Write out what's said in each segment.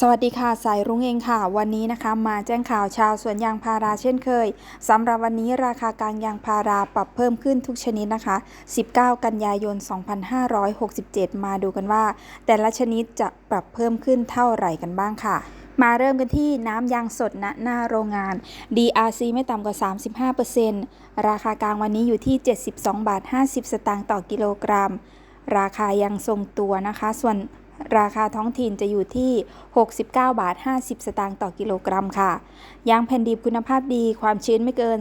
สวัสดีค่ะ สายรุ้งเองค่ะ วันนี้นะคะ มาแจ้งข่าวชาวสวนยางพาราเช่นเคยสำหรับวันนี้ราคากลางยางพาราปรับเพิ่มขึ้นทุกชนิดนะคะ 19 กันยายน 2567 มาดูกันว่า แต่ละชนิดจะปรับเพิ่มขึ้นเท่าไหร่กันบ้างค่ะมาเริ่มกันที่น้ำยางสดณหน้าโรงงาน DRC ไม่ต่ำกว่า 35%ราคากลางวันนี้อยู่ที่ 72 บาท 50 สตางค์ต่อกิโลกรัม ราคายังทรงตัวนะคะ ส่วน ราคาท้องถิ่นจะอยู่ที่ 69 บาท 50 สตางค์ต่อกิโลกรัมค่ะ ยางแผ่นดิบคุณภาพดีความชื้นไม่เกิน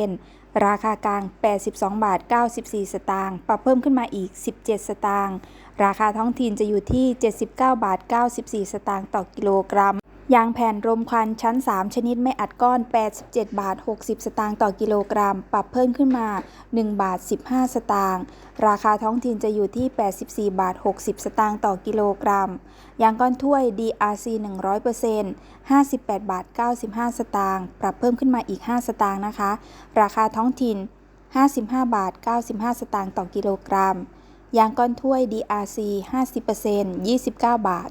3%ราคากลาง 82 บาท 94 สตางค์ปรับเพิ่มขึ้นมาอีก 17 สตางค์ราคาท้องถิ่นจะอยู่ที่ 79 บาท 94 สตางค์ต่อกิโลกรัม ยางแผ่นรมควันชั้น 3 ชนิดไม่อัดก้อน 87 บาท 60 สตางค์ต่อกิโลกรัม ปรับเพิ่มขึ้นมา 1 บาท 15 สตางค์ ราคาท้องถิ่นจะอยู่ที่ 84 บาท 60 สตางค์ต่อกิโลกรัม ยางก้อนถ้วย DRC 100% 58 บาท 95 สตางค์ ปรับเพิ่มขึ้นมาอีก 5 สตางค์นะคะ ราคาท้องถิ่น 55 บาท 95 สตางค์ต่อกิโลกรัม ยางก้อนถ้วย DRC 50% 29 บาท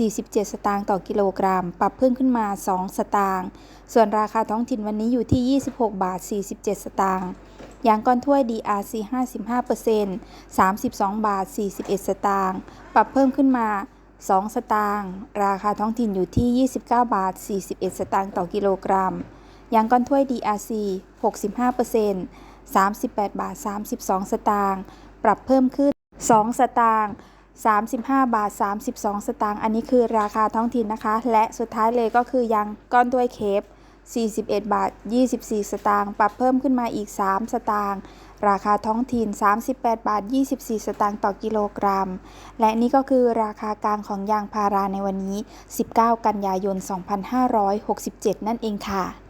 47 สตางค์ต่อกิโลกรัม ปรับเพิ่มขึ้นมา 2 สตางค์ ส่วนราคาท้องถิ่นวันนี้อยู่ที่ 26 บาท 47 สตางค์ ยางก้อนถ้วย DRC 55% 32 บาท 41 สตางค์ ปรับเพิ่มขึ้นมา 2 สตางค์ ราคาท้องถิ่นอยู่ที่ 29 บาท 41 สตางค์ต่อกิโลกรัม ยางก้อนถ้วย DRC 65% 38 บาท 32 สตางค์ ปรับเพิ่มขึ้น 2 สตางค์35 บาท 32 สตางค์อันนี้คือราคาท้องถิ่นนะคะ และสุดท้ายเลยก็คือยางก้อนถ้วยเคฟ41 บาท 24 สตางค์ปรับเพิ่มขึ้นมาอีก 3 สตางค์ราคาท้องถิ่น 38 บาท 24 สตางค์ต่อกิโลกรัม และนี่ก็คือราคากลางของยางพาราในวันนี้ 19 กันยายน 2567 นั่นเองค่ะ